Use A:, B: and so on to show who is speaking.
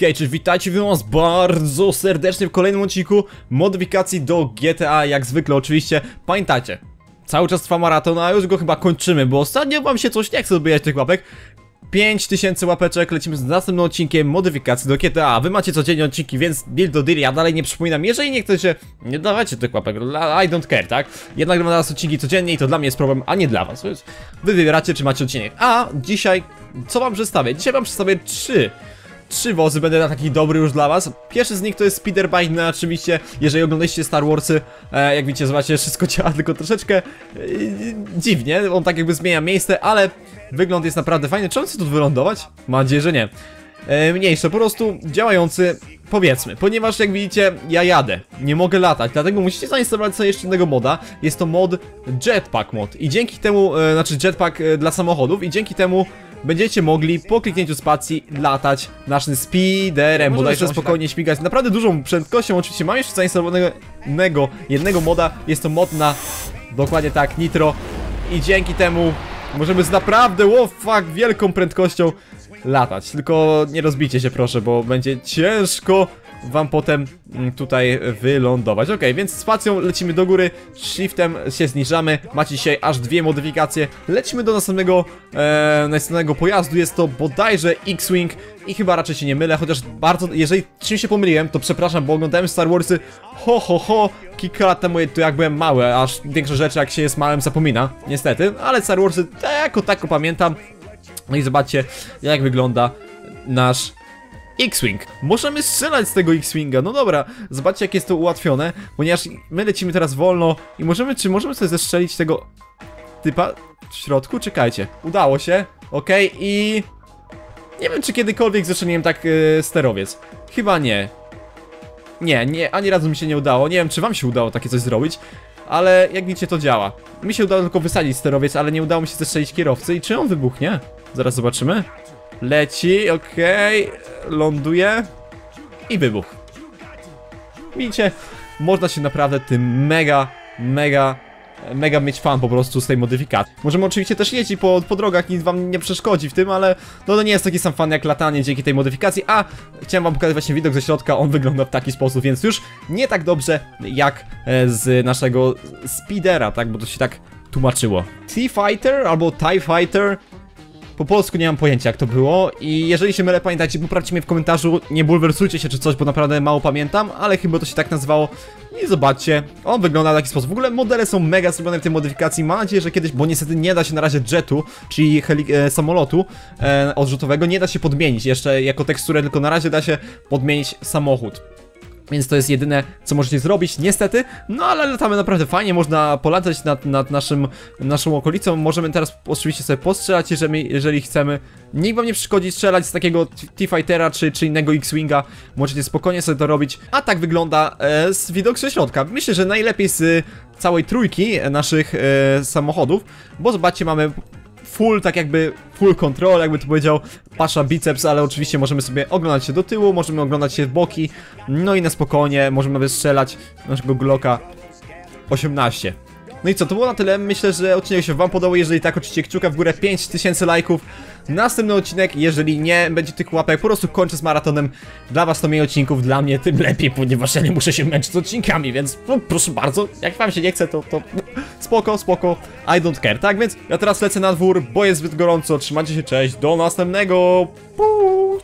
A: Hej, cześć, witajcie was bardzo serdecznie w kolejnym odcinku modyfikacji do GTA, jak zwykle oczywiście. Pamiętajcie, cały czas trwa maraton, a już go chyba kończymy, bo ostatnio wam się coś nie chce odbijać tych łapek. 5000 łapeczek, lecimy z następnym odcinkiem modyfikacji do GTA. Wy macie codziennie odcinki, więc deal do deal, ja dalej nie przypominam, jeżeli nie chcecie, nie dawajcie tych łapek, I don't care, tak? Jednak mam nas odcinki codziennie i to dla mnie jest problem, a nie dla was, więc wy wybieracie, czy macie odcinek. A dzisiaj, co wam przedstawię? Dzisiaj wam przedstawię trzy trzy wozy, będę na taki dobry już dla was. Pierwszy z nich to jest Speederbike, no oczywiście, jeżeli oglądaliście Star Warsy, e, jak widzicie, zobaczcie, wszystko działa tylko troszeczkę e, dziwnie, on tak jakby zmienia miejsce, ale wygląd jest naprawdę fajny. Czy on chce tu wylądować? Mam nadzieję, że nie. E, mniejsze, po prostu działający, powiedzmy, ponieważ jak widzicie, ja jadę, nie mogę latać, dlatego musicie zainstalować sobie jeszcze innego moda, jest to mod Jetpack mod i dzięki temu, e, znaczy Jetpack e, dla samochodów i dzięki temu będziecie mogli po kliknięciu spacji latać naszym speederem, bodajże spokojnie śmigać. Naprawdę dużą prędkością, oczywiście mam jeszcze zainstalowanego jednego moda, jest to mod na dokładnie tak, nitro. I dzięki temu możemy z naprawdę, wow, fuck, wielką prędkością latać, tylko nie rozbicie się proszę, bo będzie ciężko wam potem mm, tutaj wylądować. Ok, więc spacją lecimy do góry, shiftem się zniżamy. Macie dzisiaj aż dwie modyfikacje. Lecimy do następnego, e, następnego pojazdu. Jest to bodajże X-Wing i chyba raczej się nie mylę, chociaż bardzo, jeżeli czym się pomyliłem, to przepraszam, bo oglądałem Star Warsy ho ho ho kilka lat temu, to jak byłem mały, aż większość rzeczy jak się jest małym zapomina, niestety, ale Star Warsy tak jako tako pamiętam. No i zobaczcie, jak wygląda nasz X-Wing. Możemy strzelać z tego X-Winga, no dobra, zobaczcie jak jest to ułatwione, ponieważ my lecimy teraz wolno i możemy, czy możemy sobie zestrzelić tego typa w środku? Czekajcie, udało się, okej i... Nie wiem czy kiedykolwiek zestrzeliłem tak yy, sterowiec, chyba nie. Nie, nie, ani razu mi się nie udało, nie wiem czy wam się udało takie coś zrobić, ale jak widzicie to działa. Mi się udało tylko wysadzić sterowiec, ale nie udało mi się zestrzelić kierowcy i czy on wybuchnie? Zaraz zobaczymy. Leci, okej, ląduje i wybuch. Widzicie, można się naprawdę tym mega, mega, mega mieć fan po prostu z tej modyfikacji. Możemy oczywiście też jeździć po, po drogach, nic wam nie przeszkodzi w tym, ale no to nie jest taki sam fan jak latanie dzięki tej modyfikacji, a chciałem wam pokazać właśnie widok ze środka, on wygląda w taki sposób, więc już nie tak dobrze jak e, z naszego speedera, tak, bo to się tak tłumaczyło. T-Fighter albo TIE Fighter po polsku nie mam pojęcia jak to było i jeżeli się mylę pamiętajcie, poprawcie mnie w komentarzu, nie bulwersujcie się czy coś, bo naprawdę mało pamiętam, ale chyba to się tak nazywało i zobaczcie, on wygląda w taki sposób. W ogóle modele są mega zrobione w tej modyfikacji, mam nadzieję, że kiedyś, bo niestety nie da się na razie jetu, czyli e, samolotu e, odrzutowego, nie da się podmienić jeszcze jako teksturę, tylko na razie da się podmienić samochód. Więc to jest jedyne, co możecie zrobić, niestety. No ale latamy naprawdę fajnie, można polatać nad, nad naszym, naszą okolicą. Możemy teraz oczywiście sobie postrzelać, jeżeli, jeżeli chcemy. Nikt wam nie przeszkodzi strzelać z takiego T-Fightera czy, czy innego X-Winga. Możecie spokojnie sobie to robić. A tak wygląda e, z widoku ze środka. Myślę, że najlepiej z całej trójki naszych e, samochodów, bo zobaczcie, mamy full, tak jakby full control, jakby to powiedział Pasza biceps, ale oczywiście możemy sobie oglądać się do tyłu, możemy oglądać się w boki, no i na spokojnie możemy nawet strzelać naszego Glocka 18. No i co, to było na tyle, myślę, że odcinek się wam podobał, jeżeli tak oczywiście kciuka w górę 5000 lajków, następny odcinek, jeżeli nie będzie tych łapek, po prostu kończę z maratonem, dla was to mniej odcinków, dla mnie tym lepiej, ponieważ ja nie muszę się męczyć z odcinkami, więc no, proszę bardzo, jak wam się nie chce, to, to spoko, spoko, I don't care, tak, więc ja teraz lecę na dwór, bo jest zbyt gorąco, trzymajcie się, cześć, do następnego, Puuu.